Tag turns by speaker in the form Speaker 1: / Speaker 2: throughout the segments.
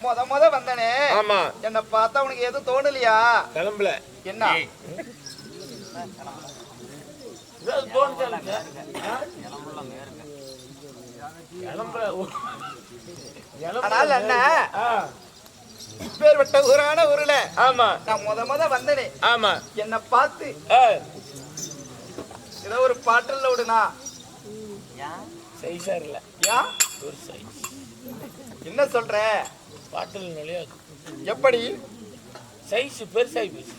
Speaker 1: முத முத வந்தனே.
Speaker 2: ஆமா.
Speaker 1: என்ன பார்த்தா உனக்கு எதுவும் தோணலையா?
Speaker 2: கிளம்பல.
Speaker 1: என்ன? அண்ணன்
Speaker 2: ஆ,
Speaker 1: பேர்பட்ட ஊரான ஊர்ல.
Speaker 2: ஆமா.
Speaker 1: நான் முத முத வந்தனே.
Speaker 2: ஆமா.
Speaker 1: என்ன பார்த்து. ஏதோ ஒரு பாட்டல்ல விடுனா
Speaker 2: சைஸா இல்ல.
Speaker 1: யா?
Speaker 2: ஒரு சைஸ்
Speaker 1: என்ன சொல்ற?
Speaker 2: பாட்டில் நிலையா
Speaker 1: எப்படி?
Speaker 2: சைஸ் பெருசாகி போச்சு.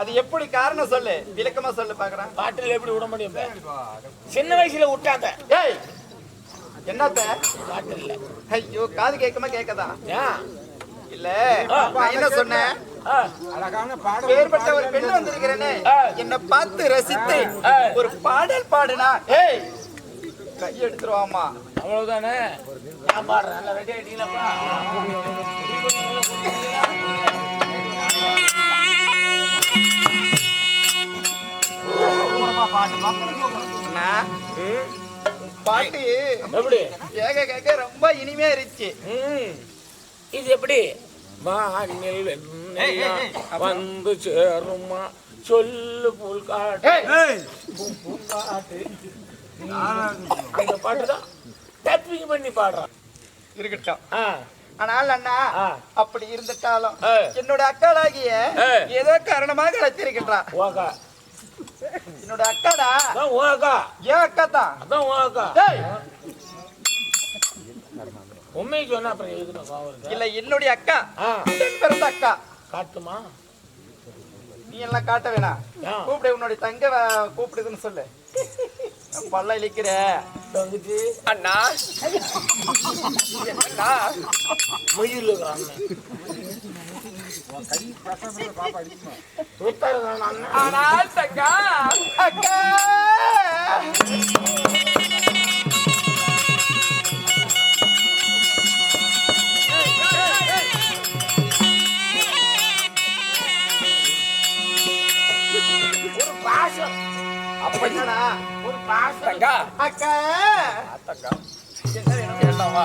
Speaker 1: அது எப்படி காரணம் சொல்லு? விளக்கமா சொல்லு பாக்குறேன்.
Speaker 2: பாட்டில் எப்படி விட முடியும்? சின்ன வயசுல விட்டாங்க
Speaker 1: ஏய் என்னத்த?
Speaker 2: பாட்டில்
Speaker 1: ஐயோ காது கேட்காம கேட்கதா? இல்ல நான் என்ன சொன்னேன்? பேர்பட்ட ஒரு பெண் வந்திருக்கிறேனே. என்ன பார்த்து ரசித்து. ஒரு பாடல் பாடுனா ஏய் கை எடுத்துருவாமா
Speaker 2: அவ்வளவுதானே? நல்லா ரெடி
Speaker 1: பாட்டு
Speaker 2: எப்படி?
Speaker 1: கேட்க கேட்க ரொம்ப இனிமையா இருந்துச்சு.
Speaker 2: இது எப்படி? வானில் வந்து சேருமா? சொல்லு புல் காட்டு. பாட்டு தான். டப்பிங் பண்ணி பாடுறான்
Speaker 1: இருக்கட்டும்.
Speaker 2: ஆ.
Speaker 1: ஆனால் அண்ணா. அப்படி இருந்துட்டாலும். என்னோட அக்காளாகிய. ஏதோ காரணமாக அழைத்திருக்கின்றா.
Speaker 2: ஓகா
Speaker 1: என்னோட அக்காடா?
Speaker 2: ஓகா
Speaker 1: ஏன் அக்கா. தான்
Speaker 2: அதான் ஓகா
Speaker 1: ஏய்,
Speaker 2: உண்மையை சொன்னா அப்புறம் எதுக்கு?
Speaker 1: இல்ல என்னுடைய அக்கா. பிறந்த அக்கா.
Speaker 2: காட்டுமா?
Speaker 1: நீ எல்லாம் காட்ட வேணாம்? கூப்பிடு உன்னுடைய தங்க கூப்பிடுதுன்னு சொல்லு. பல்ல இழிக்கிற.
Speaker 2: தங்குச்சு
Speaker 1: அண்ணா. என்னண்ணா
Speaker 2: மயில்
Speaker 1: ஆனால் தங்கா அக்கா
Speaker 2: ஒரு பாசம்.
Speaker 1: அப்ப என்னடா
Speaker 2: ஒரு
Speaker 1: அக்கா. தங்கா என்ன வேணும் கேட்டாவா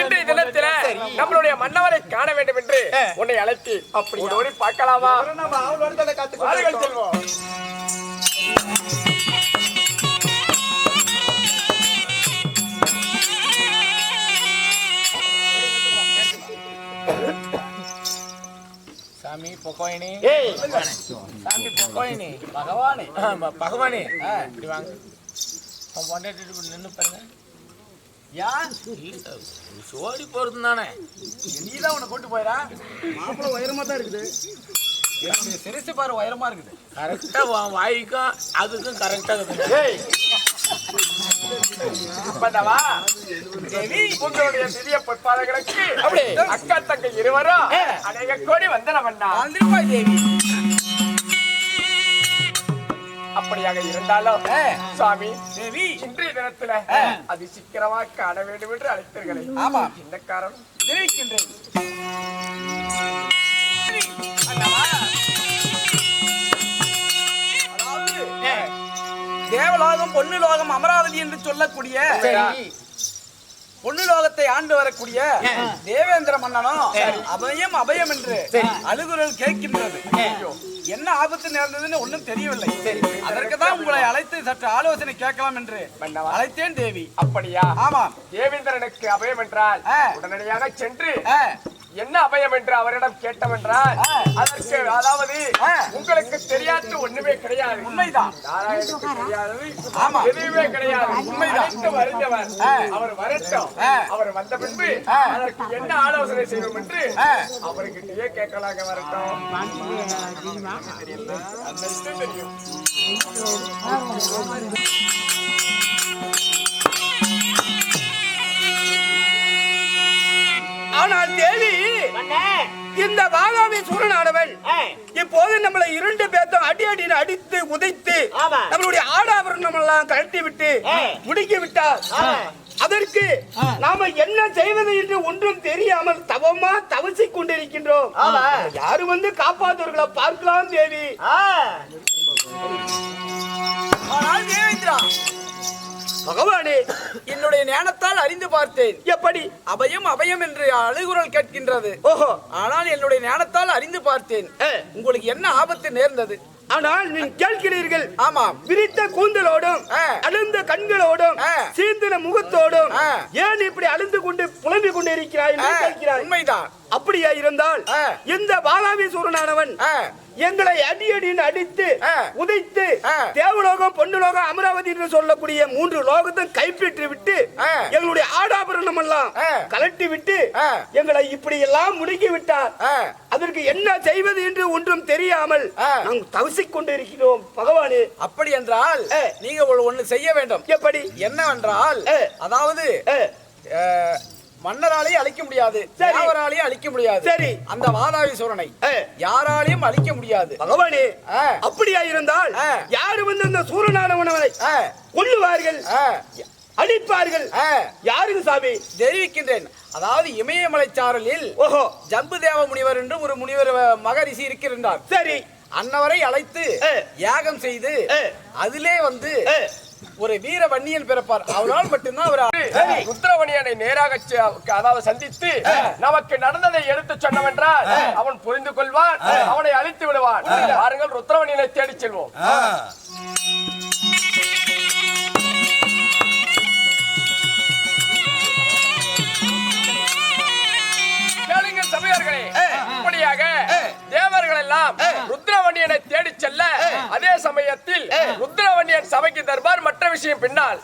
Speaker 3: இன்றைய தினத்தில நம்மளுடைய மன்னவரை காண வேண்டும் என்று. உன்னை அழைத்து
Speaker 1: அப்படியா?
Speaker 3: ஒரு ஓடி பார்க்கலாமா
Speaker 1: நம்ம
Speaker 2: சாமி பொக்கோயினி.
Speaker 1: ஏய்.
Speaker 2: சாமி பொக்கோயினி.
Speaker 1: பகவானே.
Speaker 2: பகவானே. இப்படி வாங்க. அவன் பொண்டாட்டி இப்படி நின்னு பாருங்க.
Speaker 1: யா
Speaker 2: இல்ல, சோடி போறது தானே.
Speaker 1: நீதான் உன்னை கொண்டு போயிடா. மாப்பிள்ள உயரமா தான் இருக்குது. என்னுடைய சிரிசு பாரு உயரமா இருக்குது.
Speaker 2: கரெக்டா வாய்க்கும் அதுக்கும் கரெக்டா இருக்குது.
Speaker 1: ஏய்.
Speaker 3: பண்ணவா தேவி உங்களுடைய சிறிய பொற்பாதங்களுக்கு அப்படி அக்கா தங்க இருவரும் அநேக கோடி வந்தன வந்தா
Speaker 1: தேவி.
Speaker 3: அப்படியாக இருந்தாலும் சுவாமி
Speaker 1: தேவி
Speaker 3: இன்றைய தினத்துல அது சீக்கிரமா காண வேண்டும் என்று அழைத்தீர்களே.
Speaker 1: ஆமா.
Speaker 3: இந்த காரணம்
Speaker 1: தெரிவிக்கின்றேன். தேவலோகம் பொன்னு லோகம் அமராவதி என்று சொல்லக்கூடிய பொன்னு லோகத்தை ஆண்டு வரக்கூடிய தேவேந்திர மன்னனும் அபயம் அபயம் என்று அழுகுரல் கேட்கின்றது. என்ன ஆபத்து நேர்ந்ததுன்னு ஒண்ணும் தெரியவில்லை. அதற்கு தான் உங்களை அழைத்து சற்று ஆலோசனை கேட்கலாம் என்று. அழைத்தேன் தேவி.
Speaker 3: அப்படியா?
Speaker 1: ஆமாம்.
Speaker 3: தேவேந்திரனுக்கு அபயம் என்றால். உடனடியாக சென்று என்ன அபயம் என்று அவரிடம் கேட்டவென்றால் அதற்கு அதாவது. உங்களுக்கு தெரியாது ஒண்ணுமே கிடையாது
Speaker 1: உண்மைதான்.
Speaker 3: எதுவுமே கிடையாது
Speaker 1: உண்மைதான். ஆ.
Speaker 3: அவர் வரட்டும். அவர் வந்த பின்பு. அதற்கு என்ன ஆலோசனை செய்வோம் என்று. அவர்கிட்டயே கேட்கலாங்க வரட்டும் தெரியும்
Speaker 1: ஆனால் தேவி இந்த வாகாவி சூரனானவன் இப்போது நம்மளை இரண்டு பேர்த்தும் அடி அடின்னு அடித்து உதைத்து. நம்மளுடைய ஆடாபரணம் எல்லாம் கழட்டி விட்டு முடிக்கி விட்டார் அதற்கு நாம என்ன செய்வது என்று ஒன்றும் தெரியாமல் தவமா தவசிக் கொண்டிருக்கின்றோம். யாரு வந்து காப்பாற்றுவர்களை பார்க்கலாம் தேவி.
Speaker 4: ஆனால் தேவேந்திரா
Speaker 1: பகவானே
Speaker 4: என்னுடைய ஞானத்தால் அறிந்து பார்த்தேன்.
Speaker 1: எப்படி?
Speaker 4: அபயம் அபயம் என்று அழுகுரல் கேட்கின்றது.
Speaker 1: ஓஹோ.
Speaker 4: ஆனால் என்னுடைய ஞானத்தால் அறிந்து பார்த்தேன். உங்களுக்கு என்ன ஆபத்து நேர்ந்தது?
Speaker 1: ஆனால் நீ கேட்கிறீர்கள்.
Speaker 4: ஆமாம்.
Speaker 1: விரித்த கூந்தலோடும். அழுந்த கண்களோடும். சீந்தின முகத்தோடும். ஏன் இப்படி அழுந்து கொண்டு புலம்பிக் கொண்டு இருக்கிறாய்
Speaker 4: உண்மைதான்.
Speaker 1: அப்படியா இருந்தால். இந்த பாலாவீசூரனானவன்
Speaker 4: ஆ,
Speaker 1: எங்களை அடி அடின்னு அடித்து. உதைத்து. தேவலோகம் பொன்னுலோகம் அமராவதி என்று சொல்லக்கூடிய மூன்று லோகத்தையும் கைப்பற்றி விட்டு. எங்களுடைய ஆடாபரணம் எல்லாம். கலட்டி விட்டு. எங்களை இப்படி எல்லாம் முடுக்கி விட்டார். அதற்கு என்ன செய்வது என்று ஒன்றும் தெரியாமல். நாம் தவிசிக் கொண்டிருக்கிறோம் பகவானே
Speaker 4: அப்படி என்றால். நீங்க ஒண்ணு செய்ய வேண்டும்
Speaker 1: எப்படி
Speaker 4: என்னவென்றால். அதாவது மன்னராலையும் அழிக்க முடியாது
Speaker 1: சரி.
Speaker 4: தேவராலையும் அழிக்க முடியாது
Speaker 1: சரி.
Speaker 4: அந்த வாதாவி சூரனை யாராலையும் அழிக்க முடியாது
Speaker 1: பகவானே. அப்படியா இருந்தால். யாரு வந்து அந்த சூரனானவனவனை
Speaker 4: ஆ,
Speaker 1: அழிப்பார்கள் யாருக்கு சாமி
Speaker 4: தெரிவிக்கின்றேன் அதாவது இமயமலை சாரலில்
Speaker 1: ஓஹோ
Speaker 4: ஜம்பு தேவ முனிவர் என்று ஒரு முனிவர் மகரிஷி இருக்கின்றார்
Speaker 1: சரி
Speaker 4: அன்னவரை அழைத்து. யாகம் செய்து. அதிலே வந்து. ஒரு வீர வன்னியன் பிறப்பார். அவரால் மட்டும்தான் அவர்
Speaker 2: ருத்ரவணியனை நேராக அதாவது சந்தித்து நமக்கு நடந்ததை எடுத்து சொன்னவென்றால் அவன் புரிந்து கொள்வான் அவனை அழித்து விடுவான். பாருங்கள் ருத்ரவணியனை தேடி செல்வோம். எல்லாம் ருத்ரவணியனை தேடி செல்ல அதே சமயத்தில் ருத்ரவணியன் சபைக்கு தருவார். மற்ற விஷயம் பின்னால்.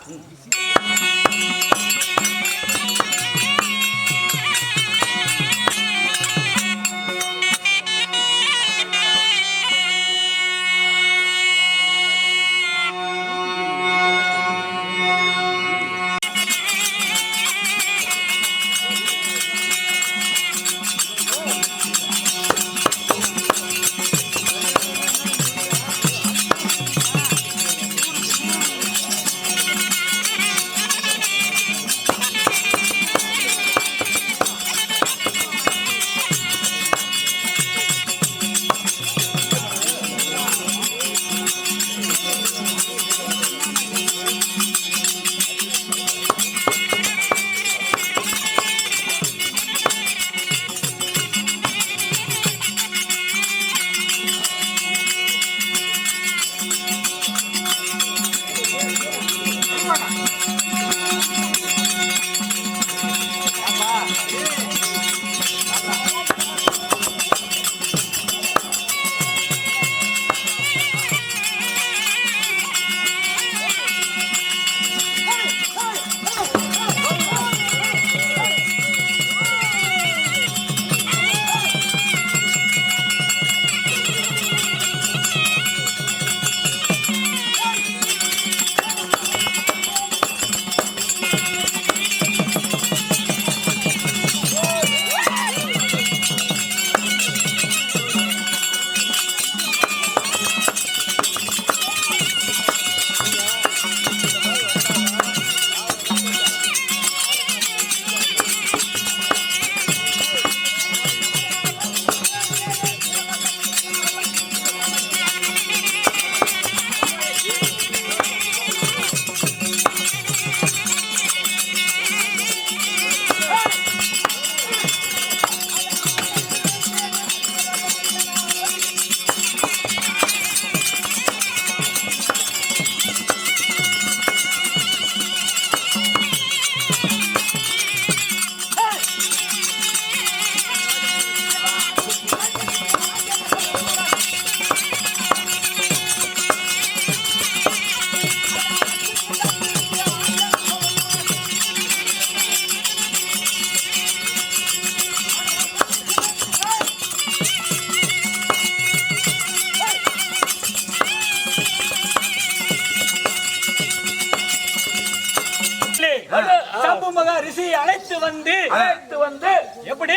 Speaker 5: அழைத்து வந்து
Speaker 2: அழைத்து வந்து.
Speaker 5: எப்படி?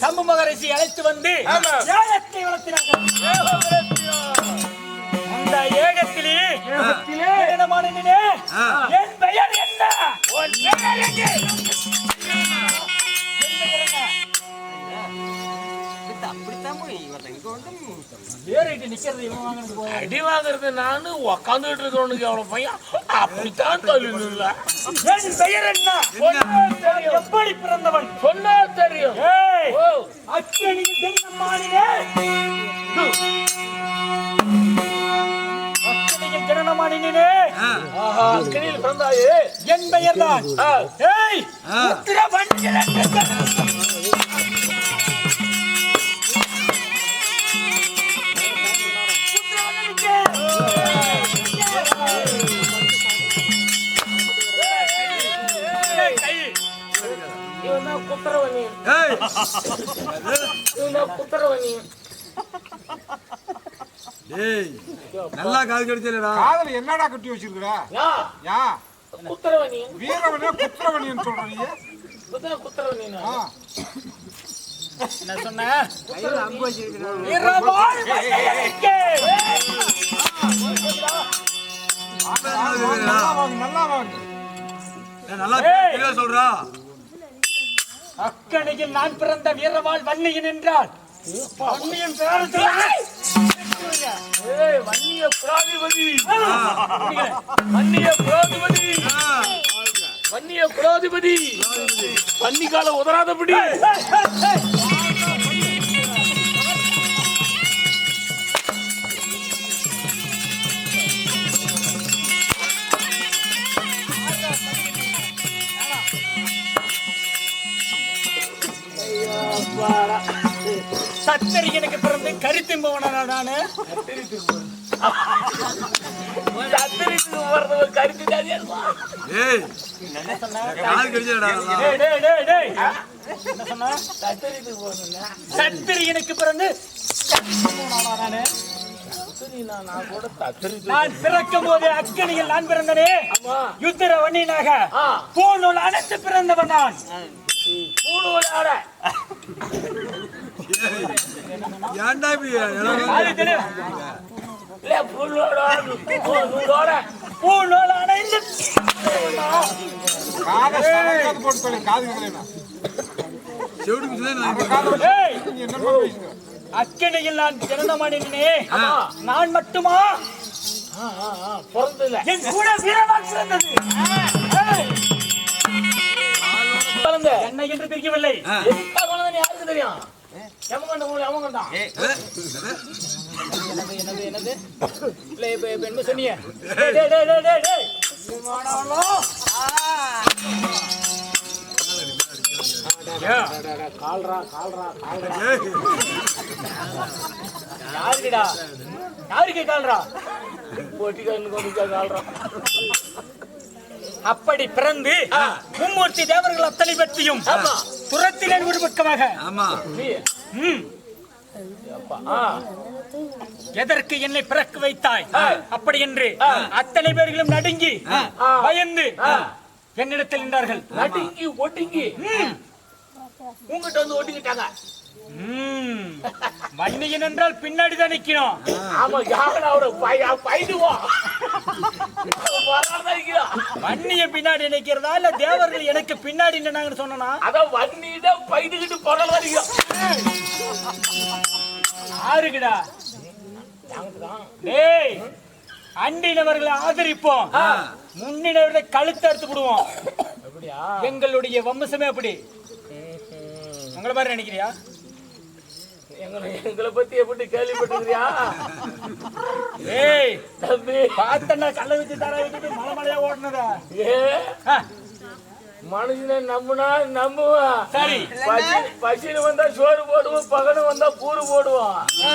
Speaker 5: சம்பு மகா ரிஷி அழைத்து வந்து. ஏகத்தை வளர்த்தினார்கள் அந்த ஏகத்திலே ஏகனமான நிலே, என் பெயர் என்ன.
Speaker 2: அடி வாங்குறது நானு உக்காந்துட்டு இருக்கிறவனுக்கு எவ்வளவு பையன்? அப்படித்தான் நில்ல
Speaker 5: என் பெயர் என்ன? எப்படி பிறந்தவன்?
Speaker 2: சொன்னா தெரியும்.
Speaker 5: அக்கினியில்
Speaker 2: பிறந்தாயே.
Speaker 5: என் ஏய் உத்திரவண்டியன் என்று
Speaker 6: டேய் நல்லா காது கடிச்சலடா
Speaker 7: காதல என்னடா கட்டி வச்சிருக்கா
Speaker 2: யா
Speaker 7: யா
Speaker 2: குத்திரவணி
Speaker 7: வீரவனே குத்திரவணின்னு சொல்ற நீ
Speaker 2: குத்திர குத்திரவணி
Speaker 7: ஆ.
Speaker 5: என்ன சொன்ன? வீரவாள் வகையறிக்கை.
Speaker 7: நல்லா வாங்க நல்லா வாங்க
Speaker 6: நல்லா சொல்றா
Speaker 5: அக்கணையில் நான் பிறந்த வீரவாள் வன்னியன் என்றால் வன்னியன்
Speaker 2: வன்னிய புராதிபதி வன்னிய புராதிபதி வன்னிய புராதிபதி பன்னிக்கால உதராதபடி.
Speaker 5: சத்திரியனுக்கு பிறந்து கருத்திம்பவனானா நானு.
Speaker 2: கூட சத்திரிக்கு
Speaker 5: நான் பிறக்கும் போது அக்கனியில் நான் பிறந்தனே.
Speaker 2: ஆமா.
Speaker 5: யுத்திர
Speaker 2: ஆ.
Speaker 5: பூநூல் அணைத்து பிறந்தவன் நான்.
Speaker 2: ஆட
Speaker 6: ஏன்டா இப்படி.
Speaker 2: இல்ல
Speaker 5: அணைந்து
Speaker 7: காதை போட்டு சொல்லு காது கேட்கலனா
Speaker 6: நான்
Speaker 7: காதை
Speaker 5: ஏய்,
Speaker 7: நீ என்னமா பேசுங்க
Speaker 5: அக்கனியில் நான் நான் மட்டுமா?
Speaker 2: பிறந்தல
Speaker 5: என் கூட வீரவான் பிறந்தது என்னை என்று
Speaker 2: யாருக்கு தெரியும்?
Speaker 5: என்னது என்னது என்னது? இல்ல இப்ப இப்ப என்ன சொன்னீங்க? டேய், டேய், டேய், டேய், டேய், டேய். விமானம்லோ. யாருக்குடா? யாருக்கு கால்றா?
Speaker 2: போட்டிக்காரனு கொஞ்சம் கால்றான்
Speaker 5: அப்படி பிறந்து மும்மூர்த்தி தேவர்கள் அத்தனை பற்றியும் புறத்திலே ஒரு பக்கமாக.
Speaker 6: ஆமா.
Speaker 5: எதற்கு என்னை பிறக்க வைத்தாய்? அப்படி என்று அத்தனை பேர்களும் நடுங்கி பயந்து என்னிடத்தில் நின்றார்கள்.
Speaker 2: நடுங்கி ஒடுங்கி. உங்ககிட்ட வந்து ஒட்டிக்கிட்டாங்க
Speaker 5: ம், வன்னியன் என்றால் பின்னாடி தான் நிக்கணும்
Speaker 2: ஆமா யாரும் அவரை பய பயிடுவோம்
Speaker 5: வன்னிய பின்னாடி நிக்கிறதா இல்ல தேவர்கள் எனக்கு பின்னாடி நின்னாங்கன்னு சொன்னா
Speaker 2: அதான் வன்னிதான் பயிடுகிட்டு பொருள் வரைக்கும்
Speaker 5: ஆறுகிடா டேய் அண்டினவர்களை ஆதரிப்போம். முன்னினவர்களை கழுத்து விடுவோம். எங்களுடைய வம்சமே அப்படி. உங்களை மாதிரி நினைக்கிறியா?
Speaker 2: எங்களை எங்களை பத்தி எப்படி கேள்விப்பட்டிருக்கிறியா?
Speaker 5: ஏய்
Speaker 2: தம்பி.
Speaker 5: பார்த்தா கல்ல வச்சு தர வச்சுட்டு மலை மலையா ஓடுனதா.
Speaker 2: ஏ? மனுஷனை நம்புனா நம்புவான்
Speaker 5: சரி.
Speaker 2: பசி பசியில வந்தா சோறு போடுவோம் பகனு வந்தா போடுவோம்.
Speaker 5: ஆ,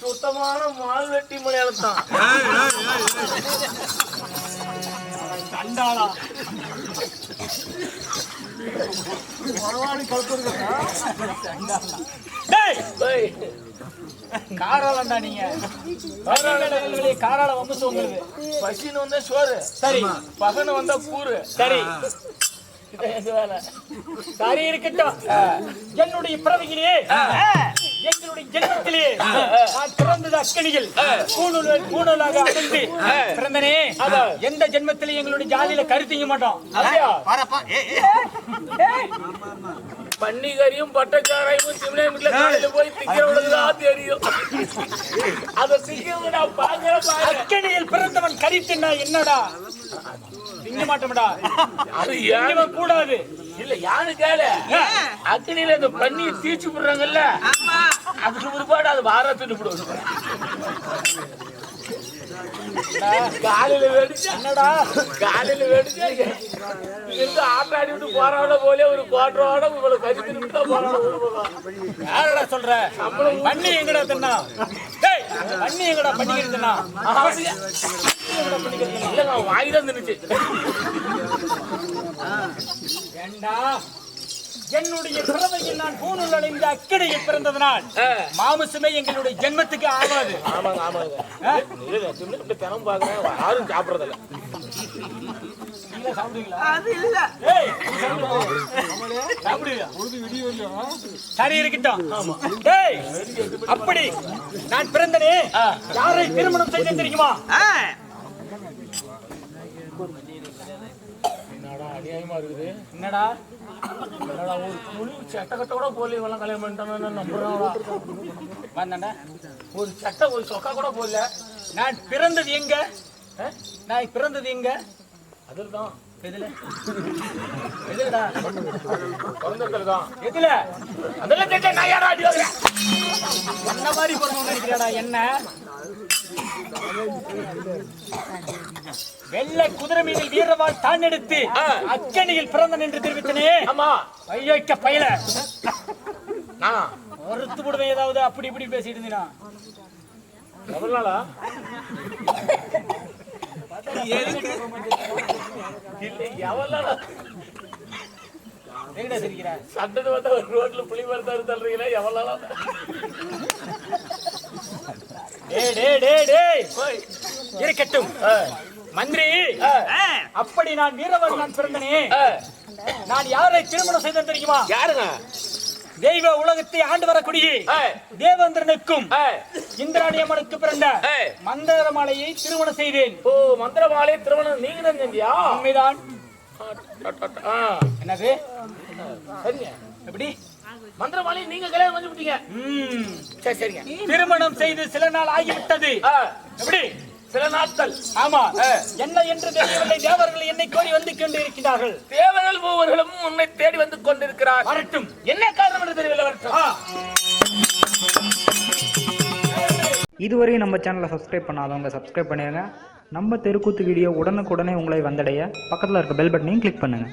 Speaker 2: சுத்தமான மால் வெட்டி மலையாளம் தான்
Speaker 6: ஏய்
Speaker 5: காராளண்டா நீங்க காராள வம்சம் உங்களுக்கு
Speaker 2: பசின்னு வந்தா சோறு
Speaker 5: சரி
Speaker 2: பகன்னு வந்தா கூறு
Speaker 5: சரி இருக்கட்டும். என்னுடைய பிறவியிலே. எங்களுடைய ஜென்மத்திலே நான் பிறந்தது அக்கணியில் பூணூல் பூணூலாக அடைந்து பிறந்தனே எந்த ஜென்மத்திலே எங்களுடைய ஜாதியில கருத்திங்க மாட்டோம்?
Speaker 2: பன்னிகரியும் பட்டச்சாராயமும் சிவனேமிட்ல காலையில போய் திங்கிறவனுக்கு தான் தெரியும் அத நான் பாக்குற
Speaker 5: அக்கணியில் பிறந்தவன் கறி தின்னா என்னடா? திங்க மாட்டோம்டா.
Speaker 2: அது
Speaker 5: திங்கவே கூடாது.
Speaker 2: இல்ல யாரு கேளு? அக்னியில இந்த பண்ணி தீச்சு விடுறாங்கல்ல? அதுக்கு பிற்பாடு அது வாரத்துட்டு விடுவாங்க காலையில வெடிச்சு?
Speaker 5: என்னடா?
Speaker 2: காலையில வெடிச்சு? இருந்து ஆட்டாடி விட்டு போறவன போல ஒரு கோட்டரோட திரும்பி தான் போறாங்க
Speaker 5: யாரடா சொல்ற? பண்ணி எங்கடா தின்னா? டேய் பண்ணி எங்கடா பண்ணிக்கிட்டு தின்னா?
Speaker 2: இல்ல நான் வாங்கி தான் தின்னுச்சு.
Speaker 5: ஏண்டா? என்னுடைய பிறவையில் நான் பூணூல் அடைந்த அக்கடையில் பிறந்ததனால். மாமிசமே எங்களுடைய ஜென்மத்துக்கு ஆகாது.
Speaker 2: ஆமாங்க ஆமாங்க. தினம் பாக்குறேன். யாரும் சாப்பிடறதில்ல.
Speaker 5: நீங்க சாப்பிடுவீங்களா? அது இல்ல. ஏய் நீ சாப்பிடுவா? சாப்பிடுவியா
Speaker 7: பொழுது விடிய வரலையா
Speaker 5: சரி இருக்கட்டும். டேய் அப்படி நான் பிறந்தனே யாரை திருமணம் செய்தேன் தெரியுமா?
Speaker 2: அநியாயமா இருக்குது.
Speaker 5: என்னடா?
Speaker 2: என்னடா ஒரு துணி சட்டை கூட போல இவெல்லாம் கல்யாணம் பண்ணிட்டானு? நம்புறாங்களா
Speaker 5: வந்தேன்டா.
Speaker 2: ஒரு சட்டை ஒரு சொக்கா கூட போடல.
Speaker 5: நான் பிறந்தது எங்க? நான் பிறந்தது எங்க?
Speaker 2: அதில் தான்
Speaker 5: எதுல? எதுலடா?
Speaker 2: பிறந்ததுல தான்
Speaker 5: எதுல?
Speaker 2: அதெல்லாம் கேட்க நான் யாரா அடி வாங்குறேன்?
Speaker 5: என்ன மாதிரி பிறந்தவன் நினைக்கிறாடா என்ன? வெள்ளை குதிரை மீதில் வீரவாள் தான் எடுத்து அக்கணியில் பிறந்தன் என்று தெரிவித்தனே.
Speaker 2: ஆமா.
Speaker 5: ஐயோக்க பயில.
Speaker 2: நானா
Speaker 5: மறுத்து விடுவேன் ஏதாவது அப்படி இப்படி பேசிட்டு இருந்தீனா?
Speaker 2: எவ்வளவு நாளா? சட்டத்தை பார்த்தா ஒரு ரோட்ல புளி மரத்தாரு தள்ளுறீங்களா எவ்வளவு நாளா
Speaker 5: டேய் டேய் டேய் டேய் இருக்கட்டும். மந்திரி. அப்படி நான் வீரவாள் நான் பிறந்தனே நான் யாரை திருமணம் செய்தேன் தெரியுமா?
Speaker 2: யாருங்க?
Speaker 5: தெய்வ உலகத்தை ஆண்டு வரக்கூடிய. தேவேந்திரனுக்கும்
Speaker 2: ஏய்,
Speaker 5: இந்திராணி அம்மனுக்கு பிறந்த. மந்தரமாலையை திருமணம் செய்தேன்.
Speaker 2: ஓ மந்திரமாலை திருமணம் நீங்க தான் செஞ்சியா?
Speaker 5: உண்மைதான். என்னது? எப்படி?
Speaker 2: மந்திரமாலை நீங்க கல்யாணம் பண்ணி விட்டீங்க. சரி சரிங்க.
Speaker 5: திருமணம் செய்து சில நாள் ஆகிவிட்டது. எப்படி?
Speaker 2: சில நாட்கள்.
Speaker 5: ஆமா. என்ன என்று தெரியவில்லை. தேவர்கள் என்னை கோரி வந்து கொண்டு இருக்கிறார்கள்
Speaker 2: தேவர்கள் மூவர்களும் உன்னை தேடி வந்து கொண்டிருக்கிறார்.
Speaker 5: வரட்டும்.
Speaker 2: என்ன காரணம் என்று தெரியவில்லை வரட்டும்.
Speaker 5: ஆ.
Speaker 8: இதுவரை நம்ம சேனலை சப்ஸ்கிரைப் பண்ணாதவங்க சப்ஸ்கிரைப் பண்ணிடுங்க நம்ம தெருக்கூத்து வீடியோ உடனுக்குடனே உங்களை வந்தடைய. பக்கத்தில் இருக்க பெல் பட்டனையும் கிளிக் பண்ணுங்கள்